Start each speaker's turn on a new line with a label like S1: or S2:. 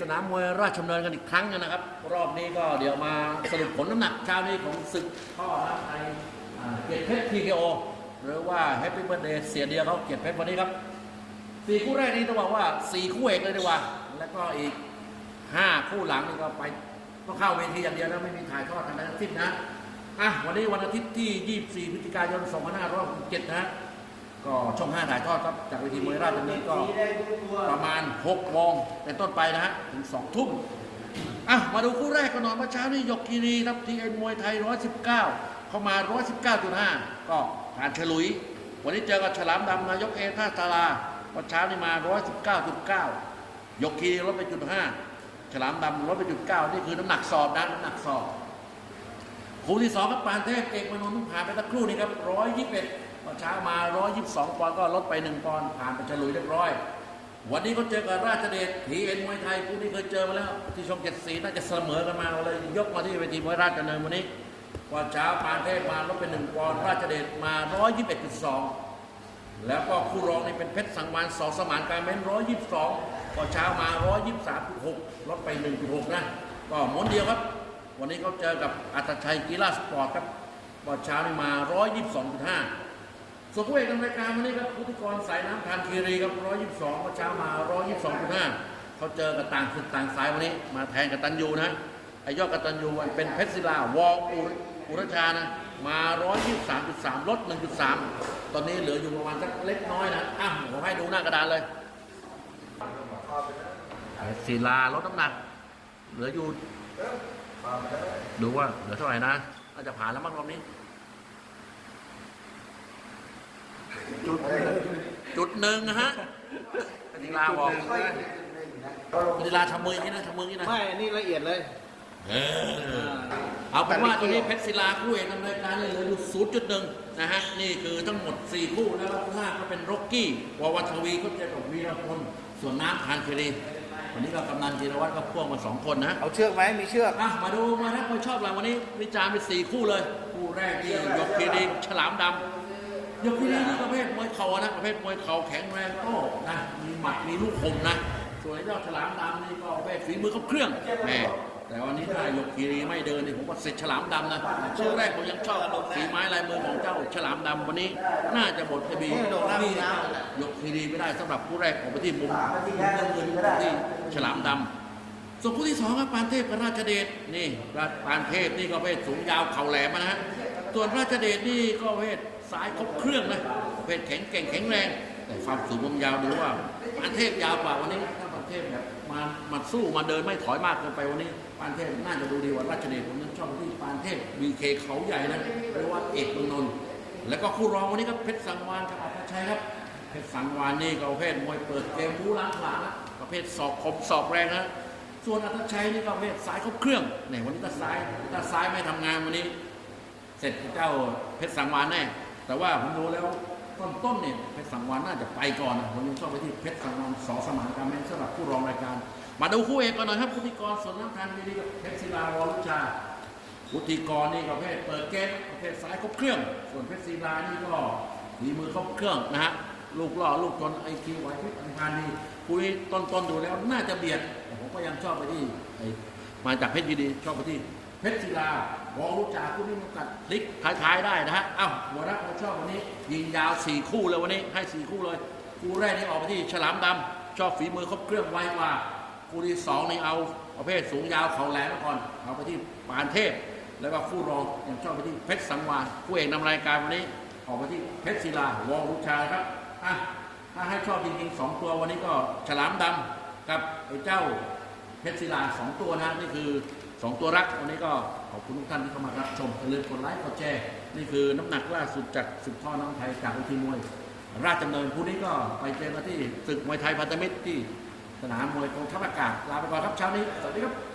S1: สนามมวยราชดำเนินกันอีกครั้งนะครับ รอบนี้ก็เดี๋ยวมาสรุปผลน้ำหนักเช้านี้ของศึกพ่อน้ำไทยอ่าเกียรติเพชรทีเคโอหรือว่าแฮปปี้เบิร์ดเดย์เสียเดียวเขาเกียรติเพชรวันนี้ครับสี่คู่แรกนี้ต้องบอกว่าสี่คู่เอกเลยดีกว่า แล้วก็อีกห้าคู่หลังนี่ก็ไปต้องเข้าเวทีอย่างเดียวนะไม่มีถ่ายทอดทางใดทั้งสิ้นนะอะวันนี้วันอาทิตย์ที่ 24พฤศจิกายน2567นะ ก็ช่อง5ถ่ายทอดครับจากเวทีมวยราชดำเนินก็ประมาณ6โมงเป็นต้นไปนะฮะถึง2ทุ่มอะมาดูคู่แรกกันหน่อยเมื่อเช้านี่ยกคีรีครับทีเอ็นมวยไทย 119 เข้ามา 119.5 ก็ผ่านฉลุย วันนี้เจอกับฉลามดำนายกเอท่าตาลาเมื่อเช้านี่มา 119.9 ยกคีรีลดไปจุด5ฉลามดำลดไปจุด9นี่คือน้ำหนักสอบนะน้ำหนักสอบคู่ที่สองครับปานเทพเอกมนนท์ผ่านไปตะครู่นี่ครับ121 พอเช้ามา 122 ปอนด์ก็ลดไป 1 ปอนด์ผ่านไปฉลุยเรียบร้อย วันนี้ก็เจอกับราชเดชผีเอ็นมวยไทยคู่นี้เคยเจอมาแล้ว ที่ชมเจ็ดสีน่าจะเสมอกันมาเลย ยกมาที่เวทีมวยราชดำเนินวันนี้พอเช้าปานเทพมาลดเป็น 1 ปอนด์ราชเดชมา 121.2 แล้วก็คู่รองนี่เป็นเพชรสังวานสองสมานการเม้น 122 พอเช้ามา 123.6 ลดไป 1.6 นะ ก็หมุนเดียวครับวันนี้เขาเจอกับอัตชัยกีฬาสปอร์ตครับบอลเช้านี่มา 122.5 ส่วนคู่เอกในรายการวันนี้ครับพุทธิกรสายน้ำทานคีรีครับร้อยยี่สิบสองเช้ามาร้อยยี่สิบสองจุดห้าเขาเจอกับต่างศึกต่างสายวันนี้ มาแทนกับตันยูนะไอยอดกับตันยูเป็นเพชรศิลาวออุรอุรชานะมา 123.3 ลด 1.3 ตอนนี้เหลืออยู่ประมาณสักเล็กน้อยนะอะผมให้ดูหน้ากระดานเลยศิลาลดน้ำหนัก เหลืออยู่ ดูว่าเหลือเท่าไหร่นะน่าจะผ่านแล้วมั้งรอบนี้ จุดจุดหนึ่งนะฮะศิลาบอกศิลาทำมืออย่างนี้นะทำมืออย่างนี้นะ
S2: ไม่อันนี่ละเอียดเลย
S1: เออ เอาเป็นว่าตอนนี้เพชรศิลาคู่เอกนำรายการเลยเหลืออยู่0.1นะฮะ นี่คือทั้งหมด 4 คู่แล้วคู่ห้าก็เป็นร็อกกี้ววัทวีก็เจอกับวีรพลส่วนน้ำทานเครีวันนี้ก็กำนันจีรวัตรก็พ่วงมา2คนนะ
S2: เอาเชือกไหมมีเชือก
S1: อะมาดูมานะคนชอบเราวันนี้วิจารณ์ไปสี่คู่เลย คู่แรกที่ยกคีรีฉลามดำ ยกคีรีนี่ประเภทมวยเข่านะประเภทมวยเข่าแข็งแรงโต้นะมีหมัดมีลูกคมนะส่วนไอ้เจ้าฉลามดำนี่ก็ประเภทฝีมือเขาเครื่องแหมแต่วันนี้ถ้ายกคีรีไม่เดินนี่ผมว่าเสร็จฉลามดำนะชื่อแรกผมยังชอบฝีไม้ลายมือของเจ้าฉลามดำวันนี้น่าจะหมดทบีนี่ยกคีรีไม่ได้สำหรับคู่แรกของไปที่มุมมุมเงินเงินที่ฉลามดำส่วนคู่ที่สองครับปานเทพกับราชเดชนี่ปานเทพนี่ก็ประเภทสูงยาวเข่าแหลมนะฮะส่วนราชเดชนี่ก็ประเภท สายครบเครื่องนะประเภทแข็งเก่งแข็งแรง แต่ความสูงความยาวดูว่าปานเทพยาวกว่าวันนี้ถ้าปานเทพแบบมามาสู้มาเดินไม่ถอยมากเกินไปวันนี้ปานเทพน่าจะดูดีกว่าราชเดชผมยังชอบที่ปานเทพวีเคเขาใหญ่นะเรียกว่าเอกมนนท์แล้วก็คู่รองวันนี้ก็เพชรสังวานกับอัตชัยครับเพชรสังวานนี่ก็ประเภทมวยเปิดเกมบูล้างขวานะประเภทศอกคมศอกแรงนะส่วนอัตชัยนี่ก็ประเภทซ้ายครบเครื่องเนี่ยวันนี้ถ้าซ้ายถ้าซ้ายไม่ทำงานวันนี้ เสร็จเจ้าเพชรสังวานแน่ แต่ว่าผมดูแล้วต้นต้นๆเนี่ยเพชรสังวานน่าจะไปก่อนนะผมยังชอบไปที่เพชรสังวานสองสมานการแมนสำหรับผู้รองรายการ มาดูคู่เอกกันหน่อยครับผู้พิกรสนน้ำทานดีๆกับเพชรศิลาวรุชาวุฒิกรนี่ก็ประเภทเปิดเกมประเภทซ้ายครบเครื่อง ส่วนเพชรศิลานี่ก็ฝีมือครบเครื่องนะฮะลูกล่อลูกจนไอคิวไหวพริบอันพานดีคุยต้นๆดูแล้วน่าจะเบียดแต่ผมก็ยังชอบไปที่มาจากเพชรยีดีชอบไปที่ เพชรศิลาวองรู้จักคู่นี้มันกัดพลิกท้ายๆได้นะฮะอ้าวหัวรักเราชอบวันนี้ ยิงยาวสี่คู่เลยวันนี้ให้สี่คู่เลย คู่แรกนี่ออกไปที่ฉลามดำชอบฝีมือครบเครื่องไวกว่า คู่ที่สองนี่เอาประเภทสูงยาวเขาแหลมมาก่อนเอาไปที่ปานเทพ แล้วก็คู่รองอย่างชอบไปที่เพชรสังวานคู่เอกนำรายการวันนี้ ออกไปที่เพชรศิลาวองลุชาครับอะถ้าให้ชอบจริงๆสองตัววันนี้ก็ฉลามดำกับไอ้เจ้าเพชรศิลาสองตัวนะนี่คือ สองตัวรักวันนี้ก็ขอบคุณทุกท่านที่เข้ามารับชมอย่าลืมกดไลค์กดแชร์นี่คือน้ำหนักล่าสุดจากศึกท่อน้ำไทยจากวิธีมวย ราชดำเนินผู้นี้ก็ไปเจอกันที่ศึกมวยไทยพันธมิตรที่สนามมวยกองทัพอากาศลาไปก่อนครับเช้านี้สวัสดีครับ